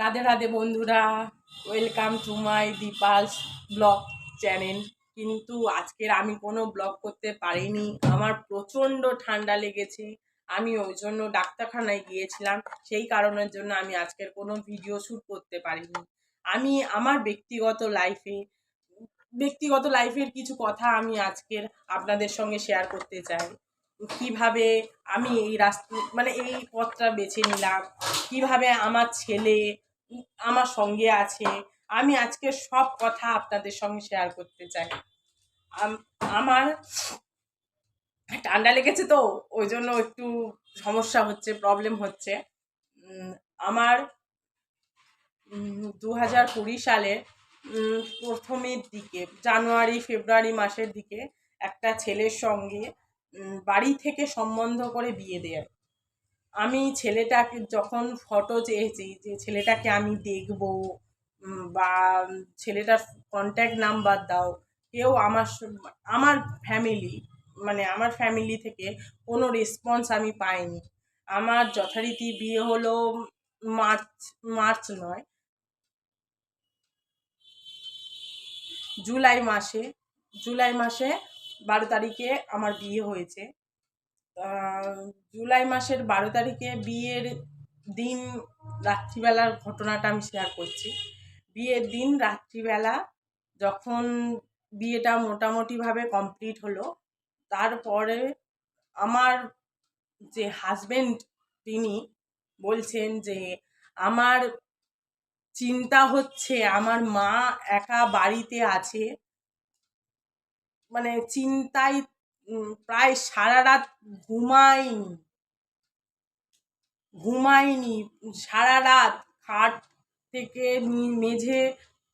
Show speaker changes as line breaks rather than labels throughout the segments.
রাধে রাধে বন্ধুরা welcome to my Dipal's blog channel কিন্তু আজকের আমি কোনো ব্লগ করতে পারিনি। আমার প্রচণ্ড ঠান্ডা লেগেছে। আমি ওই জন্য ডাক্তারখানায় গিয়েছিলাম। সেই কারণের জন্য আমি আজকের কোনো ভিডিও শ্যুট করতে পারিনি। আমি, আমার ব্যক্তিগত লাইফে ব্যক্তিগত লাইফের কিছু কথা আমি আজকের আপনাদের সঙ্গে শেয়ার করতে চাই। কীভাবে আমি এই রাস্তা মানে এই পথটা বেছে নিলাম? কীভাবে আমার ছেলে আমার সঙ্গে আছে। আমি আজকে সব কথা আপনাদের সঙ্গে শেয়ার করতে চাই। আমার ঠান্ডা লেগেছে তো, ওই জন্য একটু সমস্যা হচ্ছে প্রবলেম হচ্ছে। আমার দু হাজার কুড়ি সালে প্রথমের দিকে, জানুয়ারি, ফেব্রুয়ারি মাসের দিকে একটা ছেলের সঙ্গে বাড়ি থেকে সম্বন্ধ করে বিয়ে দেয় আমি ছেলেটাকে যখন ফটো চেয়েছি যে ছেলেটাকে আমি দেখব বা ছেলেটার কন্ট্যাক্ট নাম্বার দাও, কেউ আমার আমার ফ্যামিলি মানে আমার ফ্যামিলি থেকে কোনো রেসপন্স আমি পাইনি। আমার যথারীতি বিয়ে হলো মার্চ মার্চ নয়, জুলাই মাসে জুলাই মাসে বারো তারিখে আমার বিয়ে হয়েছে। জুলাই মাসের বারো তারিখে বিয়ের দিন রাত্রিবেলার ঘটনাটা আমি শেয়ার করছি। বিয়ের দিন রাত্রিবেলা যখন বিয়েটা মোটামুটিভাবে কমপ্লিট হলো, তারপরে আমার যে হাজবেন্ড তিনি বলছেন যে, আমার চিন্তা হচ্ছে, আমার মা একা বাড়িতে আছে। মানে চিন্তায় প্রায় সারা রাত ঘুমাইনি ঘুমাইনি সারা রাত খাট থেকে মেঝে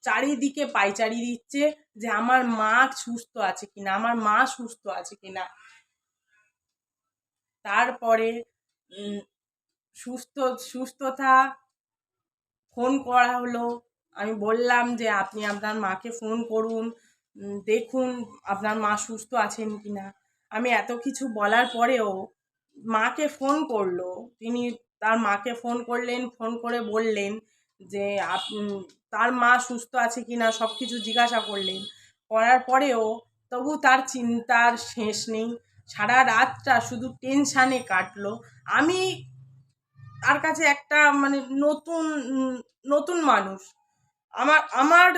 চারিদিকে পাইচারি দিচ্ছে যে আমার মা সুস্থ আছে কিনা, আমার মা সুস্থ আছে কিনা। তারপরে সুস্থ, সুস্থতা ফোন করা হলো। আমি বললাম যে, আপনি আপনার মাকে ফোন করুন দেখুন আপনার মা সুস্থ আছেন কি না আমি এত কিছু বলার পরেও মাকে ফোন করল। তিনি তার মাকে ফোন করলেন ফোন করে বললেন যে তার মা সুস্থ আছে কি না সব কিছু জিজ্ঞাসা করলেন। করার পরেও তবু তার চিন্তার শেষ নেই। সারা রাতটা শুধু টেনশানে কাটলো। আমি তার কাছে একটা মানে নতুন নতুন মানুষ। আমার আমার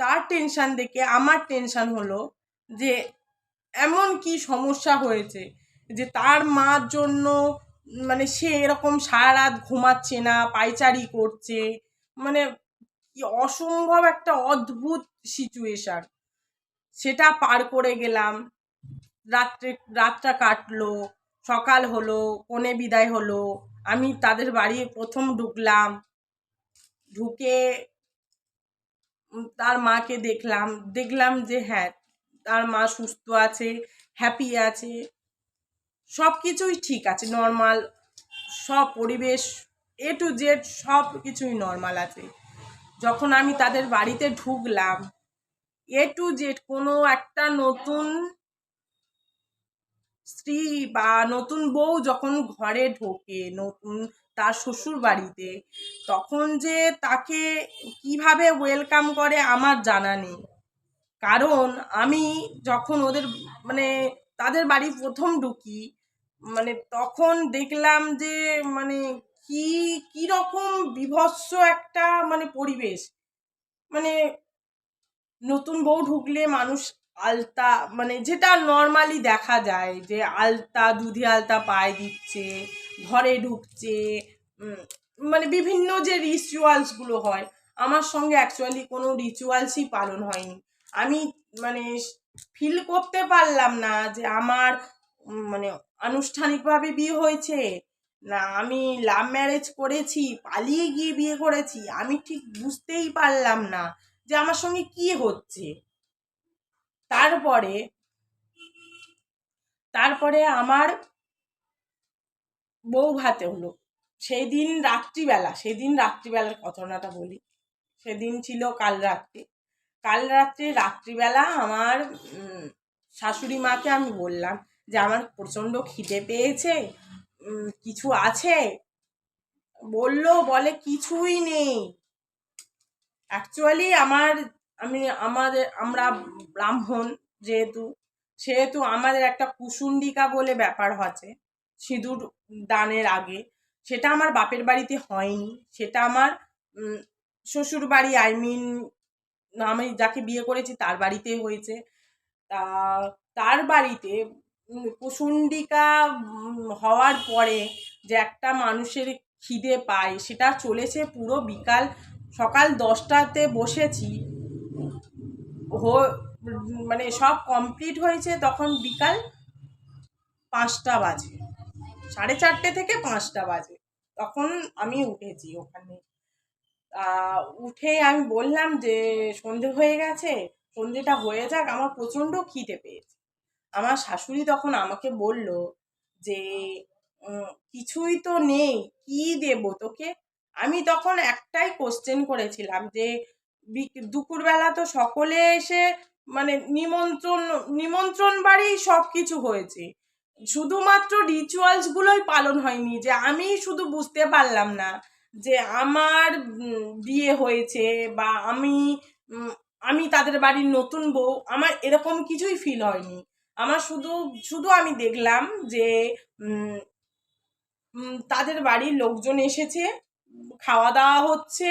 তার টেনশন দেখে আমার টেনশন হলো যে এমন কি সমস্যা হয়েছে যে তার মার জন্য মানে সে এরকম সারা রাত ঘুমাচ্ছে না, পায়চারি করছে মানে অসম্ভব একটা অদ্ভুত সিচুয়েশন সেটা পার করে গেলাম, রাত্রে, রাতটা কাটলো, সকাল হলো কোণে বিদায় হলো, আমি তাদের বাড়ি প্রথম ঢুকলাম, ঢুকে তার মাকে দেখলাম দেখলাম যে হ্যাঁ তার মা সুস্থ আছে হ্যাপি আছে সব কিছুই ঠিক আছে নর্মাল সব পরিবেশ এ টু জেড সব কিছুই নর্মাল আছে। যখন আমি তাদের বাড়িতে ঢুকলাম এ টু জেড কোনো একটা নতুন স্ত্রী বা নতুন বউ যখন ঘরে ঢোকে, নতুন তার শ্বশুর বাড়িতে, তখন যে তাকে কীভাবে ওয়েলকাম করে আমার জানা নেই। কারণ আমি যখন ওদের মানে তাদের বাড়ি প্রথম ঢুকি মানে তখন দেখলাম যে মানে কি কি রকম বিভৎস একটা মানে পরিবেশ। মানে নতুন বউ ঢুকলে মানুষ আলতা মানে যেটা নর্মালি দেখা যায় যে আলতা, দুধে আলতা পায়ে দিচ্ছে, ঘরে ঢুকছে মানে বিভিন্ন যে রিচুয়ালসগুলো হয়, আমার সঙ্গে অ্যাকচুয়ালি কোনো রিচুয়ালসই পালন হয়নি। আমি মানে ফিল করতে পারলাম না যে আমার মানে আনুষ্ঠানিকভাবে বিয়ে হয়েছে। না, আমি লাভ ম্যারেজ করেছি, পালিয়ে গিয়ে বিয়ে করেছি, আমি ঠিক বুঝতেই পারলাম না যে আমার সঙ্গে কি হচ্ছে। তারপরে তারপরে আমার বউ ভাতে হলো। সেই দিন রাত্রিবেলা, সেদিন রাত্রিবেলার ঘটনাটা বলি। সেদিন ছিল কাল রাত্রে। কাল রাত্রে, রাত্রিবেলা আমার শাশুড়ি মাকে আমি বললাম যে, আমার প্রচণ্ড খিদে পেয়েছে কিছু আছে? বলল, বলে কিছুই নেই। অ্যাকচুয়ালি আমার, আমি, আমাদের, আমরা ব্রাহ্মণ যেহেতু, সেহেতু আমাদের একটা কুসুন্ডিকা বলে ব্যাপার আছে, সিঁদুর দানের আগে। সেটা আমার বাপের বাড়িতে হয়নি, সেটা আমার শ্বশুর বাড়ি আই মিন আমি যাকে বিয়ে করেছি তার বাড়িতে হয়েছে। তা, তার বাড়িতে কুসুন্ডিকা হওয়ার পরে যে একটা মানুষের খিদে পায়, সেটা চলেছে পুরো বিকাল সকাল দশটাতে বসেছি। হো- মানে সব কমপ্লিট হয়েছে তখন বিকাল পাঁচটা বাজে। সাড়ে চারটে থেকে পাঁচটা বাজে। তখন আমি উঠেছি ওখানে। উঠে আমি বললাম যে, সন্ধে হয়ে গেছে, সন্ধেটা হয়ে যাক, আমার প্রচণ্ড খিদে পেয়েছে। আমার শাশুড়ি তখন আমাকে বলল যে কিছুই তো নেই, কি দেব তোকে? আমি তখন একটাই কোশ্চেন করেছিলাম যে দুপুরবেলা তো সকলে এসে মানে নিমন্ত্রণ নিমন্ত্রণ বাড়ি সব কিছু হয়েছে। শুধুমাত্র রিচুয়ালস গুলোই পালন হয়নি যে আমি শুধু বুঝতে পারলাম না। যে আমার বিয়ে হয়েছে বা আমি আমি তাদের বাড়ির নতুন বউ, আমার এরকম কিছুই ফিল হয়নি। আমার শুধু শুধু আমি দেখলাম যে তাদের বাড়ির লোকজন এসেছে খাওয়া দাওয়া হচ্ছে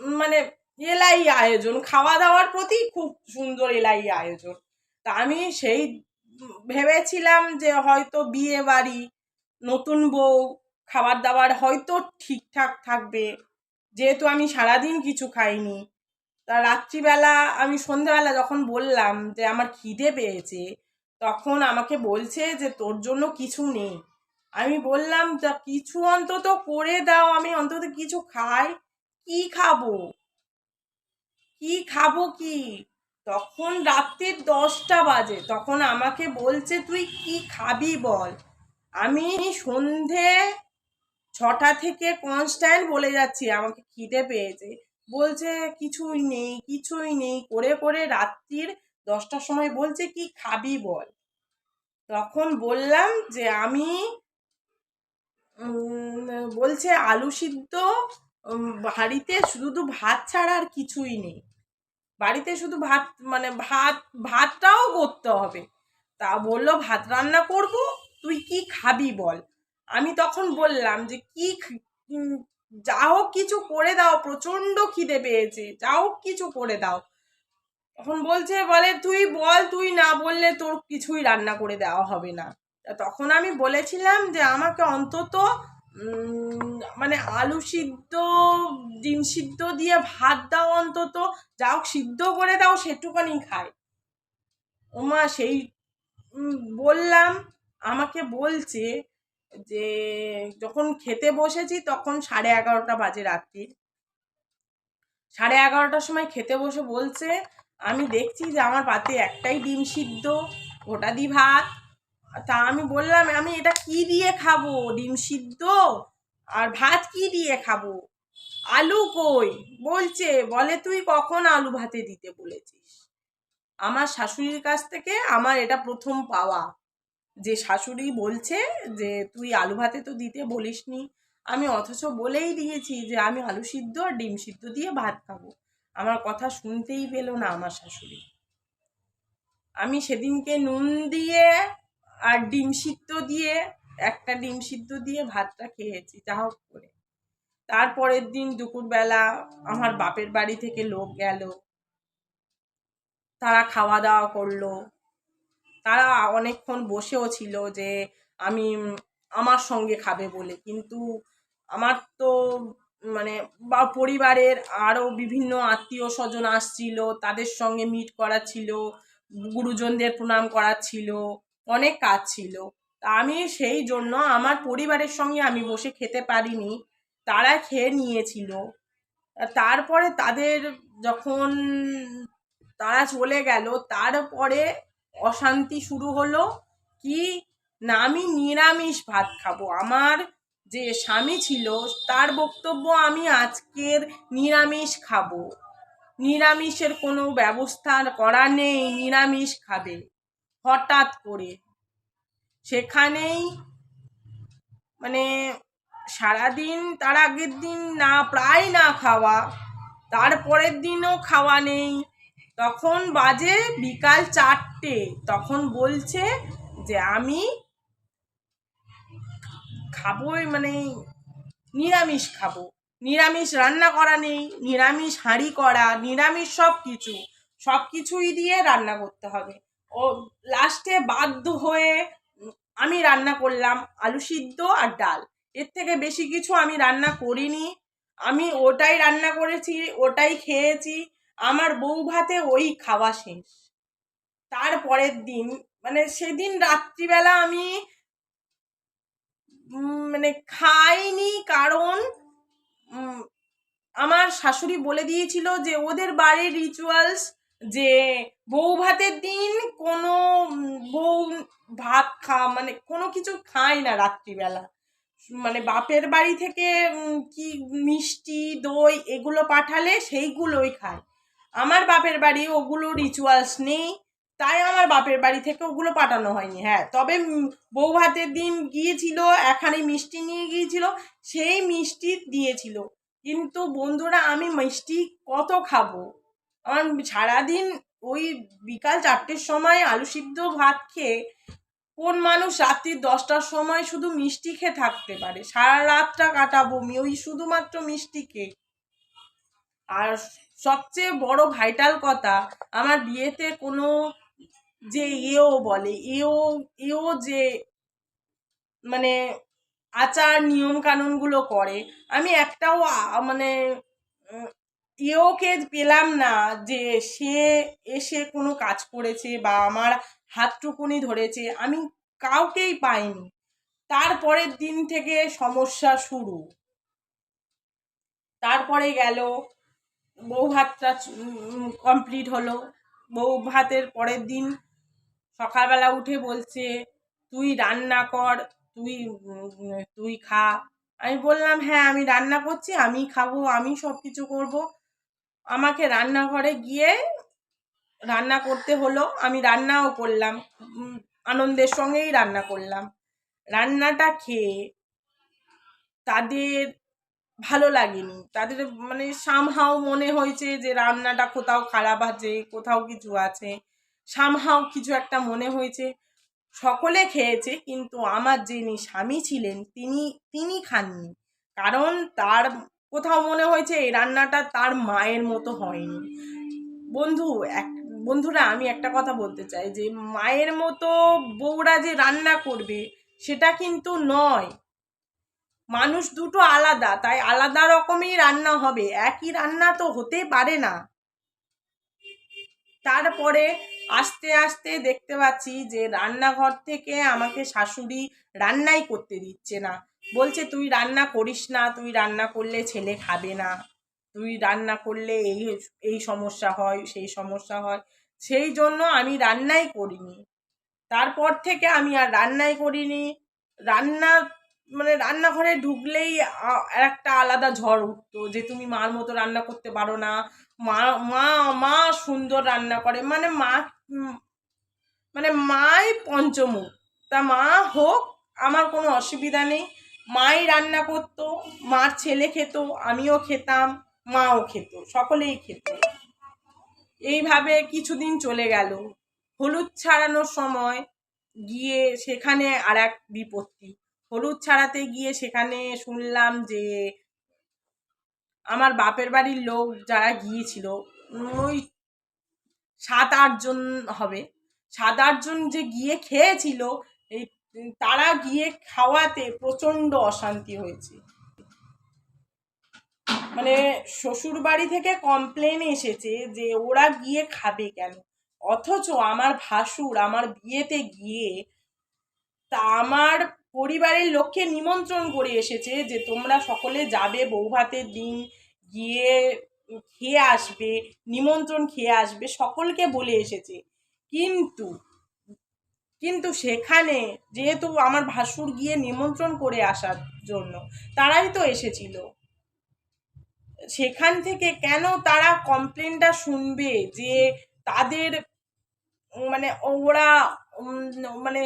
মানে এলাই আয়োজন। খাওয়া দাওয়ার প্রতি খুব সুন্দর এলাই আয়োজন। তা আমি সেই ভেবেছিলাম যে হয়তো বিয়ে বাড়ি, নতুন বউ খাবার দাবার হয়তো ঠিকঠাক থাকবে। যেহেতু আমি সারাদিন কিছু খাইনি। তা রাত্রিবেলা আমি সন্ধ্যাবেলা যখন বললাম যে, আমার খিদে পেয়েছে, তখন আমাকে বলছে যে, তোর জন্য কিছু নেই। আমি বললাম, তা কিছু অন্তত করে দাও, আমি অন্তত কিছু খাই। কি খাব? কি খাব কি? তখন রাত্রির দশটা বাজে। তখন আমাকে বলছে, তুই কি খাবি বল? আমি সন্ধে ছটা থেকে কনস্ট্যান্ট বলে যাচ্ছি, আমাকে খিদে পেয়েছে। বলছে, কিছুই নেই কিছুই নেই। করে করে রাত্রির দশটার সময় বলছে, কি খাবি বল? তখন বললাম যে, আমি বলছে, আলু সিদ্ধ বাড়িতে শুধু ভাত ছাড়া আর কিছুই নেই। বাড়িতে শুধু ভাত মানে ভাত, ভাতটাও করতে হবে। তা বলল, ভাত রান্না করব, তুই কি খাবি বল? আমি তখন বললাম যে, কি যা হোক কিছু করে দাও, প্রচণ্ড খিদে পেয়েছে, যা হোক কিছু করে দাও। তখন বলছে, বলে, তুই বল, তুই না বললে তোর কিছুই রান্না করে দেওয়া হবে না। তখন আমি বলেছিলাম যে, আমাকে অন্তত মানে আলু সিদ্ধ, ডিম সিদ্ধ দিয়ে ভাত দাও অন্তত, যা হোক সিদ্ধ করে দাও, সেটুকানি খাই ওমা, সেই বললাম, আমাকে বলছে যে যখন খেতে বসেছি তখন সাড়ে এগারোটা বাজে রাত্রির সাড়ে এগারোটার সময় খেতে বসে বলছে, আমি দেখছি যে আমার পাতে একটাই ডিম সিদ্ধ, ওটা দি ভাত। তা আমি বললাম, আমি এটা কি দিয়ে খাব? ডিম সিদ্ধ? আর ভাত কি দিয়ে খাব? আলু কই? বলছে, বলে তুই কখন আলু ভাতে দিতে বলেছিস? আমার শাশুড়ির কাছ থেকে আমার এটা প্রথম পাওয়া। যে শাশুড়ি বলছে যে, তুই আলু ভাতে তো দিতে বলিসনি। আমি অথচ বলেই দিয়েছি যে, আমি আলু সিদ্ধ আর ডিম সিদ্ধ দিয়ে ভাত খাব। আমার কথা শুনতেই পেল না আমার শাশুড়ি। আমি সেদিনকে নুন দিয়ে আর ডিম সিদ্ধ দিয়ে, একটা ডিম সিদ্ধ দিয়ে ভাতটা খেয়েছি, যা হোক করে। তারপরের দিন দুপুরবেলা আমার বাপের বাড়ি থেকে লোক গেল। তারা খাওয়া দাওয়া করল। তারা অনেকক্ষণ বসেও ছিল যে আমি আমার সঙ্গে খাবে বলে। কিন্তু আমার তো মানে বা পরিবারের আরও বিভিন্ন আত্মীয় স্বজন আসছিল, তাদের সঙ্গে মিট করা ছিল, গুরুজনদের প্রণাম করা ছিল, অনেক কাজ ছিল। তা আমি সেই জন্য আমার পরিবারের সঙ্গে আমি বসে খেতে পারিনি, তারা খেয়ে নিয়েছিল। তারপরে তাদের যখন তারা চলে গেল, তারপরে অশান্তি শুরু হলো কি? না, আমি নিরামিষ ভাত খাব। আমার যে স্বামী ছিল, তার বক্তব্য আমি আজকের নিরামিষ খাব। নিরামিষের কোনো ব্যবস্থা করা নেই, নিরামিষ খাবে। হঠাৎ করে সেখানেই মানে সারাদিন, তার আগের দিন না, প্রায় না খাওয়া তারপরের দিনও খাওয়া নেই। তখন বাজে বিকাল চারটে। তখন বলছে যে, আমি খাবোই মানে নিরামিষ খাব। নিরামিষ রান্না করা নেই, নিরামিষ হাঁড়ি করা, নিরামিষ সব কিছু সব কিছুই দিয়ে রান্না করতে হবে। ও লাস্টে বাধ্য হয়ে আমি রান্না করলাম আলু সিদ্ধ আর ডাল। এর থেকে বেশি কিছু আমি রান্না করিনি। আমি ওটাই রান্না করেছি, ওটাই খেয়েছি। আমার বউ ভাতে ওই খাওয়া শেষ। তারপরের দিন মানে সেদিন রাত্রিবেলা আমি মানে খাইনি কারণ আমার শাশুড়ি বলে দিয়েছিল যে ওদের বাড়ির রিচুয়ালস যে বউ ভাতের দিন কোনো বউ ভাত খা মানে কোনো কিছু খায় না রাত্রিবেলা। মানে বাপের বাড়ি থেকে কি মিষ্টি, দই এগুলো পাঠালে সেইগুলোই খায়। আমার বাপের বাড়ি ওগুলো রিচুয়ালস নেই, তাই আমার বাপের বাড়ি থেকে ওগুলো পাঠানো হয়নি। হ্যাঁ তবে বউ ভাতের দিন গিয়েছিল এখানে মিষ্টি নিয়ে গিয়েছিল, সেই মিষ্টি দিয়েছিল। কিন্তু বন্ধুরা, আমি মিষ্টি কত খাব? আমার সারাদিন ওই বিকাল চারটের সময় আলু সিদ্ধ ভাত খেয়ে কোন মানুষ রাত্রি দশটার সময় শুধু মিষ্টি খেয়ে থাকতে পারে? সারা রাতটা কাটাবো আমি, ওই শুধুমাত্র মিষ্টি খেয়ে। আর সবচেয়ে বড় ভাইটাল কথা আমার বিয়েতে কোনো যে ইয়েও বলে এও এও যে মানে আচার নিয়ম কানুনগুলো করে, আমি একটাও মানে এওকে পেলাম না যে সে এসে কোনো কাজ করেছে বা আমার হাতটুকুনি ধরেছে, আমি কাউকেই পাইনি। তারপরের দিন থেকে সমস্যা শুরু। তারপরে গেল বউ ভাতটা কমপ্লিট হলো। বউ ভাতের পরের দিন সকালবেলা উঠে বলছে, তুই রান্না কর, তুই তুই খা। আমি বললাম হ্যাঁ আমি রান্না করছি, আমি খাব, আমি সব কিছু করব। আমাকে রান্নাঘরে গিয়ে রান্না করতে হলো, আমি রান্নাও করলাম আনন্দের সঙ্গেই রান্না করলাম। রান্নাটা খেয়ে তাদের ভালো লাগেনি। তাদের মানে সামহাও মনে হয়েছে যে রান্নাটা কোথাও খারাপ আছে, কোথাও কিছু আছে। সামহাও কিছু একটা মনে হয়েছে। সকলে খেয়েছে, কিন্তু আমার যিনি স্বামী ছিলেন, তিনি তিনি খাননি। কারণ তার কোথাও মনে হয়েছে এই রান্নাটা তার মায়ের মতো হয়নি। বন্ধু, এক, বন্ধুরা, আমি একটা কথা বলতে চাই যে মায়ের মতো বউরা যে রান্না করবে, সেটা কিন্তু নয়। মানুষ দুটো আলাদা, তাই আলাদা রকমই রান্না হবে। একই রান্না তো হতে পারে না। তারপরে আস্তে আস্তে দেখতে পাচ্ছি যে রান্নাঘর থেকে আমাকে শাশুড়ি রান্নাই করতে দিচ্ছে না। বলছে, তুই রান্না করিস না, তুই রান্না করলে ছেলে খাবে না। তুই রান্না করলে এই এই সমস্যা হয়, সেই সমস্যা হয়। সেই জন্য আমি রান্নাই করিনি। তারপর থেকে আমি আর রান্নাই করিনি। রান্না মানে রান্নাঘরে ঢুকলেই আ- একটা আলাদা ঝড় উঠতো যে তুমি মার মতো রান্না করতে পারো না। মা মা মা সুন্দর রান্না করে। মানে মা মানে মাই পঞ্চমুখ। তা মা হোক, আমার কোনো অসুবিধা নেই। মাই রান্না করতো, মার ছেলে খেত, আমিও খেতাম, মাও খেত, সকলেই খেত। এইভাবে কিছুদিন চলে গেল। হলুদ ছাড়ানোর সময় গিয়ে সেখানে আর এক বিপত্তি। হলুদ ছাড়াতে গিয়ে সেখানে শুনলাম যে, আমার বাপের বাড়ির লোক যারা গিয়েছিল, ওই সাত আটজন হবে। সাত আটজন যে গিয়ে খেয়েছিল, এই তারা গিয়ে খাওয়াতে প্রচণ্ড অশান্তি হয়েছে। মানে শ্বশুর বাড়ি থেকে কমপ্লেন এসেছে যে, ওরা গিয়ে খাবে কেন? অথচ আমার ভাসুর আমার বিয়েতে গিয়ে তা আমার পরিবারের লোককে নিমন্ত্রণ করে এসেছে যে তোমরা সকলে যাবে বৌভাতের দিন, গিয়ে খেয়ে আসবে, নিমন্ত্রণ খেয়ে আসবে, সকলকে বলে এসেছে। কিন্তু কিন্তু সেখানে যেহেতু আমার ভাসুর গিয়ে নিমন্ত্রণ করে আসার জন্য, তারাই তো এসেছিল। সেখান থেকে কেন তারা কমপ্লেনটা শুনবে যে তাদের মানে ওরা মানে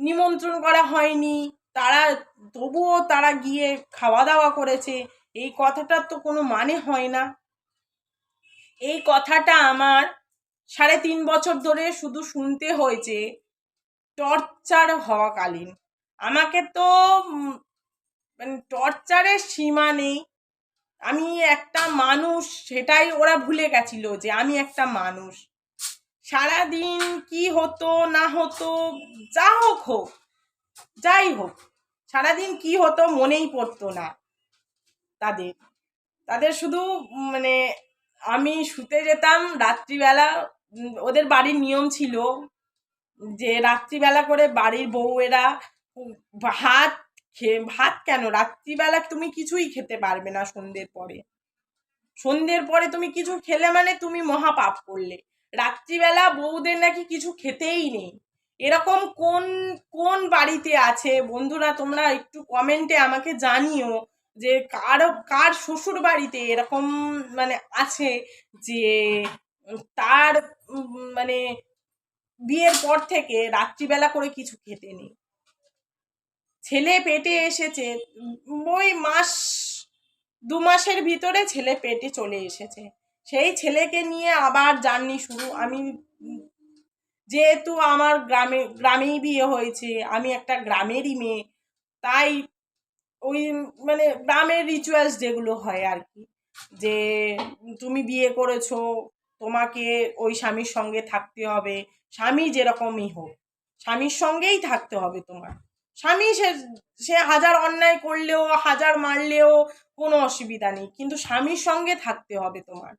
নিমন্ত্রণ করা হয়নি। তারা, তবুও তারা গিয়ে খাওয়া দাওয়া করেছে। এই কথাটার তো কোনো মানে হয় না। এই কথাটা আমার সাড়ে তিন বছর ধরে শুধু শুনতে হয়েছে, টর্চার হওয়াকালীন। আমাকে তো মানে টর্চারের সীমা নেই। আমি একটা মানুষ, সেটাই ওরা ভুলে গেছিল যে আমি একটা মানুষ। সারাদিন কি হতো, না হতো, যা হোক হোক, যাই হোক, সারাদিন কি হতো মনেই পড়তো না তাদের। তাদের শুধু মানে আমি শুতে যেতাম রাত্রিবেলা, ওদের বাড়ির নিয়ম ছিল যে রাত্রিবেলা করে বাড়ির বউয়েরা ভাত খেয়ে, ভাত কেন? রাত্রিবেলা তুমি কিছুই খেতে পারবে না সন্ধ্যের পরে। সন্ধ্যের পরে তুমি কিছু খেলে মানে তুমি মহাপাপ করলে। রাত্রিবেলা বউদের নাকি কিছু খেতেই নেই। এরকম কোন কোন বাড়িতে আছে? বন্ধুরা, তোমরা একটু কমেন্টে আমাকে জানিও যে কার কার শ্বশুর বাড়িতে এরকম মানে আছে যে তার মানে বিয়ের পর থেকে রাত্রিবেলা করে কিছু খেতে নেই। ছেলে পেটে এসেছে, ওই মাস, দু মাসের ভিতরে ছেলে পেটে চলে এসেছে। সেই ছেলেকে নিয়ে আবার জার্নি শুরু। আমি যেহেতু আমার গ্রামে, গ্রামেই বিয়ে হয়েছে, আমি একটা গ্রামেরই মেয়ে, তাই ওই মানে গ্রামের রিচুয়ালস যেগুলো হয় আর কি, যে তুমি বিয়ে করেছ, তোমাকে ওই স্বামীর সঙ্গে থাকতে হবে, স্বামী যেরকমই হোক, স্বামীর সঙ্গেই থাকতে হবে তোমার। স্বামী সে সে হাজার অন্যায় করলেও, হাজার মারলেও কোনো অসুবিধা নেই, কিন্তু স্বামীর সঙ্গে থাকতে হবে তোমার।